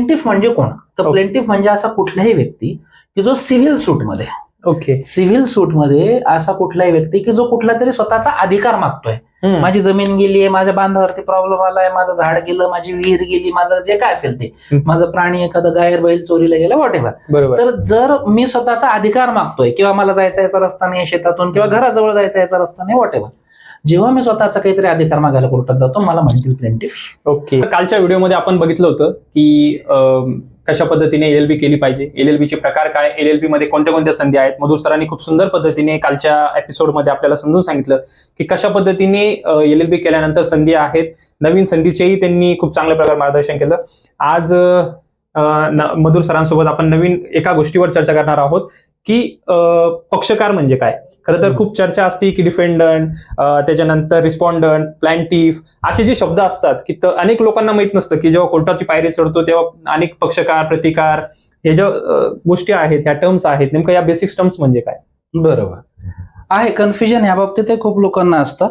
Plaintiff म्हणजे कोण? तर. प्लेंटिफ म्हणजे असा कुठलाही व्यक्ती की जो सिव्हिल सूटमध्ये ओके सिव्हिल सूटमध्ये असा कुठलाही व्यक्ती की जो कुठला तरी स्वतःचा अधिकार मागतोय. माझी जमीन गेली आहे माझ्या बांधावरती प्रॉब्लेम आलाय माझं झाड गेलं माझी विहीर गेली माझं जे काय असेल ते. माझं प्राणी एखादं गायर बैल चोरीला गेलं वॉट बरोबर. तर जर मी स्वतःचा अधिकार मागतोय किंवा मला जायचा याचा रस्ता नाही शेतातून किंवा घराजवळ जायचा याचा रस्ता नाही वॉट जेव्हा मी स्वतःचा काहीतरी अधिकार मागायला कोर्टात जातो मला म्हणतील प्लेंटिफ ओके. कालच्या व्हिडिओमध्ये आपण बघितलं होतं की कशा पद्धतीने एल एल बी केली पाहिजे? एल एल बीचे प्रकार काय? एल एल बी मध्ये कोणत्या कोणत्या संधी आहेत? मधुर सरांनी खूप सुंदर पद्धतीने कालच्या एपिसोडमध्ये आपल्याला समजून सांगितलं की कशा पद्धतीने एल एल बी केल्यानंतर संधी आहेत. नवीन संधीचेही त्यांनी खूप चांगल्या प्रकारे मार्गदर्शन केलं. आज मधुर सरांसोबत आपण नवीन एका गोष्टीवर चर्चा करणार आहोत की पक्षकार म्हणजे काय? खरं तर. खूप चर्चा असते की डिफेंडंट त्याच्यानंतर रिस्पॉन्डंट प्लॅन्टिफ असे जे शब्द असतात की अनेक लोकांना माहीत नसतं की जेव्हा कोर्टाची पायरी चढतो तेव्हा अनेक पक्षकार प्रतिकार हे ज्या गोष्टी आहेत ह्या टर्म्स आहेत नेमकं या बेसिक टर्म्स म्हणजे काय? बरोबर. आहे कन्फ्युजन ह्या बाबतीत खूप लोकांना असतं.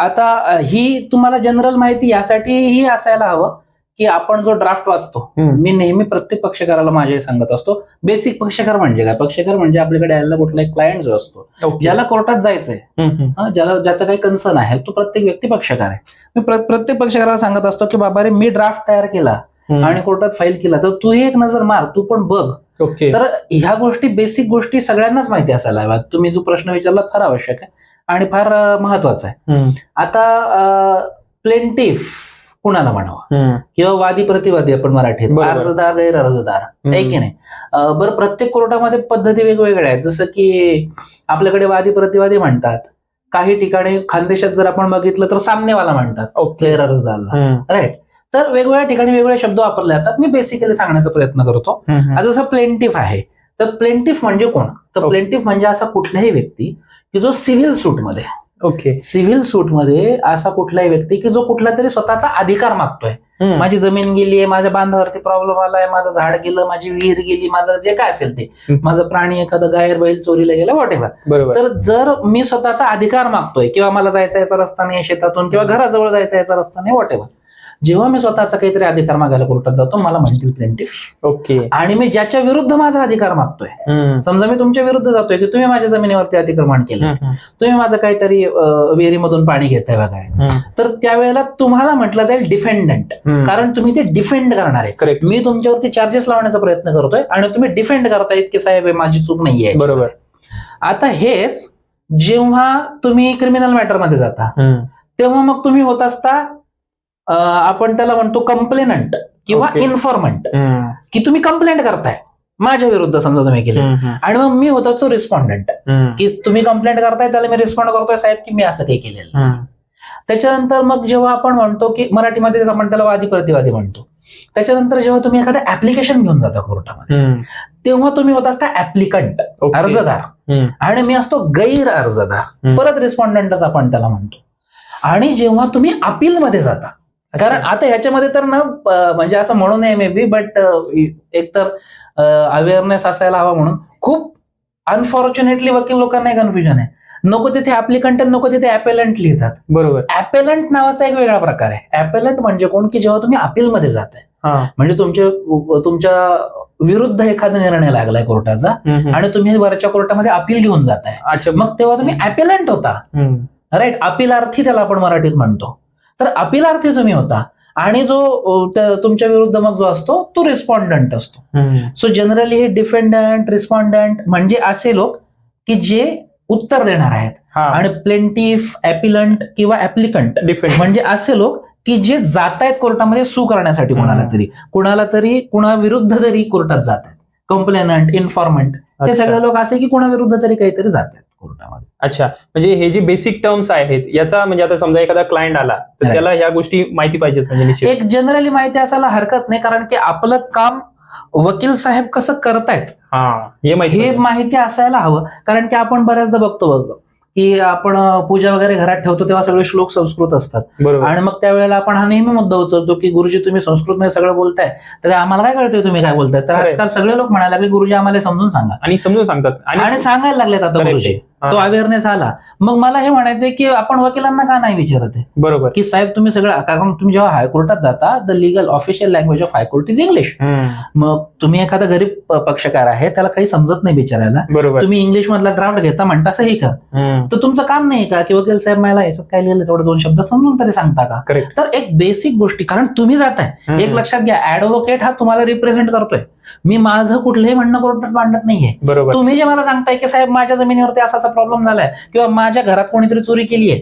आता ही तुम्हाला जनरल माहिती यासाठीही असायला हवं. की आपण जो ड्राफ्ट वाचतो. मी नेहमी प्रत्येक पक्षकाराला माझे सांगत असतो बेसिक पक्षकार म्हणजे काय? पक्षकार म्हणजे आपल्याकडे यायला कुठला एक क्लायंट जो असतो ज्याला कोर्टात जायचंय ज्याला ज्याचा काही कन्सर्न आहे तो प्रत्येक व्यक्ती पक्षकार आहे. मी प्र- प्रत्येक पक्षकाराला सांगत असतो की बाबा रे मी ड्राफ्ट तयार केला. आणि कोर्टात फाईल केला तर तू एक नजर मार तू पण बघ. तर ह्या गोष्टी बेसिक गोष्टी सगळ्यांनाच माहिती असायला हव्यात. तुम्ही जो प्रश्न विचारला फार आवश्यक आहे आणि फार महत्त्वाचा आहे. आता प्लेंटिफ कुणाला म्हणावं. किंवा वादी प्रतिवादी आपण मराठीत. अर्जदार गैर अर्जदार आहे की नाही? बरं प्रत्येक कोर्टामध्ये पद्धती वेगवेगळ्या आहेत. जसं की आपल्याकडे वादी प्रतिवादी म्हणतात. काही ठिकाणी खानदेशात जर आपण बघितलं तर सामनेवाला म्हणतात. ओके. गैर अर्जदारला हम्म, राईट तर वेगवेगळ्या ठिकाणी वेगवेगळे शब्द वापरले जातात. मी बेसिकली सांगण्याचा प्रयत्न करतो. जसं प्लेंटिफ आहे तर प्लेंटिफ म्हणजे कोण? तर. प्लेंटिफ म्हणजे असा कुठलाही व्यक्ती की जो सिव्हिल सूटमध्ये ओके. सिव्हिल सूटमध्ये असा कुठलाही व्यक्ती की जो कुठला तरी स्वतःचा अधिकार मागतोय. माझी जमीन गेली आहे माझ्या बांधावरती प्रॉब्लेम आलाय माझं झाड गेलं माझी विहीर गेली माझं जे काय असेल ते. माझं प्राणी एखादं गायर बैल चोरीला गेलं वॉट बरोबर. तर जर मी स्वतःचा अधिकार मागतोय किंवा मला जायचा याचा रस्ता नाही शेतातून किंवा घराजवळ जायचा याचा रस्ता नाही वॉट जेव्हा मी स्वतःचा काहीतरी अधिकार मागायला कोर्टात जातो मला म्हणतील प्लेंटिफ ओके. आणि मी ज्याच्या विरुद्ध माझा अधिकार मागतोय समजा मी तुमच्या विरुद्ध जातोय की तुम्ही माझ्या जमिनीवरती अतिक्रमण केलं तुम्ही माझं काहीतरी विहिरीमधून पाणी घेताय वगैरे तर त्यावेळेला तुम्हाला म्हटलं जाईल डिफेंडंट. कारण तुम्ही ते डिफेंड करणार आहे. करेक्ट मी तुमच्यावरती चार्जेस लावण्याचा प्रयत्न करतोय आणि तुम्ही डिफेंड करतायत की साहेब माझी चूक नाहीये बरोबर. आता हेच जेव्हा तुम्ही क्रिमिनल मॅटरमध्ये जाता तेव्हा मग तुम्ही होत असता आपण त्याला म्हणतो कंप्लेनंट किंवा. इन्फॉर्मंट की तुम्ही कंप्लेंट करताय. माझ्या विरुद्ध समजा तुम्ही केले. आणि मग मी होतो तो रिस्पॉन्डंट की तुम्ही कंप्लेंट करताय त्याला मी रिस्पॉन्ड करतोय साहेब की मी असं काही केलेलं. त्याच्यानंतर मग जेव्हा आपण म्हणतो की मराठीमध्ये आपण त्याला वादी प्रतिवादी म्हणतो. त्याच्यानंतर जेव्हा तुम्ही एखादं ऍप्लिकेशन घेऊन जाता कोर्टामध्ये तेव्हा तुम्ही होत असता ऍप्लिकंट. अर्जदार. आणि मी असतो गैर अर्जदार. परत रिस्पॉन्डंटच आपण त्याला म्हणतो. आणि जेव्हा तुम्ही अपीलमध्ये जाता कारण आता ह्याच्यामध्ये तर ना म्हणजे असं म्हणू नये मे बी बट एकतर अवेअरनेस असायला हवा म्हणून. खूप अनफॉर्च्युनेटली वकील लोकांना कन्फ्युजन आहे. नको तिथे ऍप्लिकंट नको तिथे अपेलंट लिहितात. बरोबर. अपेलंट नावाचा एक वेगळा प्रकार आहे. अपेलंट म्हणजे कोण? की जेव्हा तुम्ही अपीलमध्ये जाताय. हा. म्हणजे तुमच्या तुमच्या विरुद्ध एखादा निर्णय लागलाय कोर्टाचा. आणि तुम्ही वरच्या कोर्टामध्ये अपील घेऊन जाताय. अच्छा. मग तेव्हा तुम्ही अपेलंट होता. राईट अपिलार्थी त्याला आपण मराठीत म्हणतो. तर अपिलार्थी तुम्ही होता. आणि जो तुमच्या विरुद्ध मग जो असतो तो रिस्पॉन्डंट असतो. सो जनरली हे डिफेंडंट रिस्पॉन्डंट म्हणजे असे लोक की जे उत्तर देणार आहेत. आणि प्लेंटिफ ऍपिलंट किंवा ऍप्लिकंट डिफेंड म्हणजे असे लोक की जे जात आहेत कोर्टामध्ये सू करण्यासाठी कोणाला. तरी. कुणाला तरी कुणा विरुद्ध तरी कोर्टात जात आहेत कंप्लेनंट इन्फॉर्मंट हे सगळे लोक असे की कुणा विरुद्ध तरी काहीतरी जात आहेत कोर्टामध्ये अच्छा म्हणजे हे जे बेसिक टर्म्स आहेत याचा म्हणजे आता समजा एखादा क्लायंट आला तर. त्याला ह्या गोष्टी माहिती पाहिजेत म्हणजे एक जनरली माहिती असायला हरकत नाही कारण की आपलं काम वकील साहेब कसं करतायत हा हे माहिती हे पाहिजे. माहिती असायला हवं कारण की आपण बऱ्याचदा बघतो बघ की आपण पूजा वगैरे घरात ठेवतो तेव्हा सगळे श्लोक संस्कृत असतात. आणि मग त्यावेळेला आपण हा नेहमी मुद्दा उचलतो की गुरुजी तुम्ही संस्कृत मध्ये सगळं बोलताय तर आम्हाला काय कळतंय तुम्ही काय बोलताय? तर. आजकाल सगळे लोक म्हणायला लागले गुरुजी आम्हाला समजून सांगा. आणि समजून सांगतात. आणि सांगायला लागलेत आता. गुरुजी. तो. अवेअरनेस आला. मग मला हे म्हणायचंय की आपण वकिलांना का नाही विचारत आहे? बरोबर. की साहेब तुम्ही सगळं कारण तुम्ही जेव्हा हायकोर्टात जाता the legal official language of high court is English. मग तुम्ही एखादा गरीब पक्षकार आहे त्याला काही समजत नाही बिचारायला बरोबर. तुम्ही इंग्लिश मधला ड्राफ्ट घेता म्हणता सही हम्म. तर तुमचं काम नाही का की वकील साहेब मला याच्यात काय लिहिलं तेवढं दोन शब्द समजून तरी सांगता का? तर एक बेसिक गोष्टी कारण तुम्ही जाताय. एक लक्षात घ्या ऍडव्होकेट हा तुम्हाला रिप्रेझेंट करतोय. मी माझं कुठलंही म्हणणं कोर्टात मांडत नाहीये. तुम्ही जे मला सांगताय की साहेब माझ्या जमिनीवरती असा असा प्रॉब्लेम झालाय. किंवा माझ्या घरात कोणीतरी चोरी केली आहे.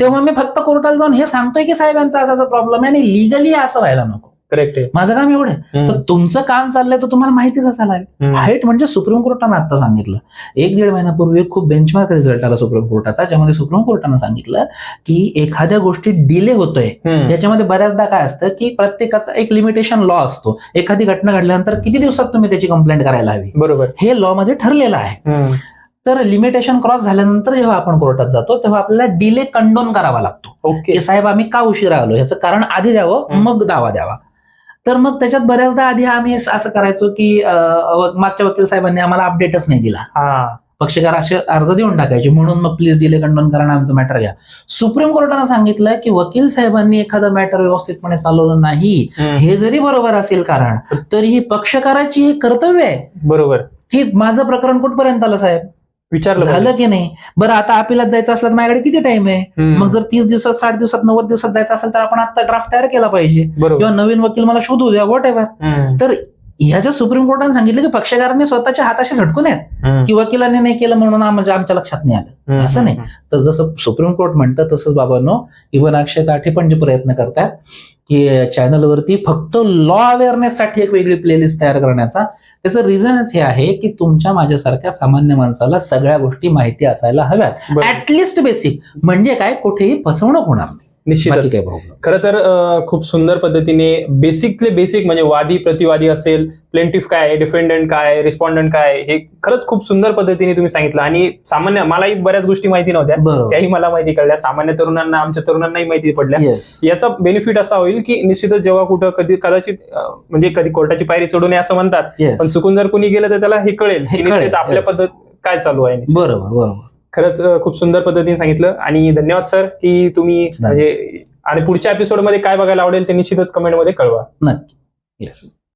तेव्हा मी फक्त कोर्टाला जाऊन हे सांगतोय की साहेब यांचा असा असा प्रॉब्लेम आहे आणि लिगली असं व्हायला नको. करेक्ट आहे. माझं काम एवढं. तर तुमचं काम चाललंय तर तुम्हाला माहितीच असायला हवी. हाईट म्हणजे सुप्रीम कोर्टानं आता सांगितलं. एक दीड महिन्यापूर्वी एक खूप बेंचमार्क रिझल्ट आला सुप्रीम कोर्टाचा ज्यामध्ये सुप्रीम कोर्टानं सांगितलं की एखाद्या गोष्टी डिले होतोय. याच्यामध्ये बऱ्याचदा काय असतं की प्रत्येकाचा एक लिमिटेशन लॉ असतो. एखादी घटना घडल्यानंतर किती दिवसात तुम्ही त्याची कंप्लेंट करायला हवी? बरोबर. हे लॉ मध्ये ठरलेलं आहे. तर लिमिटेशन क्रॉस झाल्यानंतर जेव्हा आपण कोर्टात जातो तेव्हा आपल्याला डिले कंडोन करावा लागतो. ओके साहेब आम्ही का उशिरा आलो याचं कारण आधी द्यावं. मग दावा द्यावा. तर मग त्याच्यात बऱ्याचदा आधी आम्ही असं करायचो की मागच्या वकील साहेबांनी आम्हाला अपडेटच नाही दिला. पक्षकार असे अर्ज देऊन टाकायचे म्हणून मग प्लीज डिले कंडोन करा आमचं मॅटर घ्या. सुप्रीम कोर्टानं सांगितलं की वकील साहेबांनी एखादं मॅटर व्यवस्थितपणे चालवलं नाही. हे जरी बरोबर असेल कारण तरीही पक्षकाराची हे कर्तव्य आहे. बरोबर. की माझं प्रकरण कुठपर्यंत आलं साहेब? विचारलं. झालं की नाही बरं आता अपिलात जायचं असलं तर माझ्याकडे किती टाइम आहे. मग जर तीस दिवसात साठ दिवसात नव्वद दिवसात जायचं असेल तर आपण आता ड्राफ्ट तयार केला पाहिजे किंवा नवीन वकील मला शोधू द्या वॉट एव्हर. तर ह्याच्या सुप्रीम कोर्टाने सांगितलं की पक्षकारांनी स्वतःच्या हाताशी झटकून आहेत हम्म. की वकिलांनी नाही केलं म्हणून म्हणजे आमच्या लक्षात नाही आलं. असं नाही. तर जसं सुप्रीम कोर्ट म्हणतं तसंच बाबांनो इव्हन अक्षय ताठे पण जे प्रयत्न करतात की चॅनलवरती फक्त लॉ अवेअरनेससाठी एक वेगळी प्लेलिस्ट तयार करण्याचा. त्याचं रिझनच हे आहे की तुमच्या माझ्यासारख्या सामान्य माणसाला सगळ्या गोष्टी माहिती असायला हव्यात. ऍटलिस्ट बेसिक म्हणजे काय? कुठेही फसवणूक होणार नाही. निश्चितच. खरं तर खूप सुंदर पद्धतीने बेसिकले बेसिक म्हणजे वादी प्रतिवादी असेल प्लेंटिफ काय डिफेंडंट काय रिस्पॉन्डंट काय हे खरंच खूप सुंदर पद्धतीने तुम्ही सांगितलं. आणि सामान्य मलाही बऱ्याच गोष्टी माहिती नव्हत्या. त्याही मला माहिती कळल्या. सामान्य तरुणांना आमच्या तरुणांनाही माहिती पडल्या. याचा बेनिफिट असा होईल की निश्चितच जेव्हा कुठं कधी कदाचित म्हणजे कधी कोर्टाची पायरी चढू नये असं म्हणतात. पण चुकून जर कोणी गेलं तर त्याला हे कळेल. की निश्चित आपल्या. पद्धत काय चालू आहे. बरोबर बरोबर. खरंच खूप सुंदर पद्धतीने सांगितलं. आणि धन्यवाद सर की तुम्ही म्हणजे आणि पुढच्या एपिसोडमध्ये काय बघायला आवडेल ते निश्चितच कमेंटमध्ये कळवा. नक्की. येस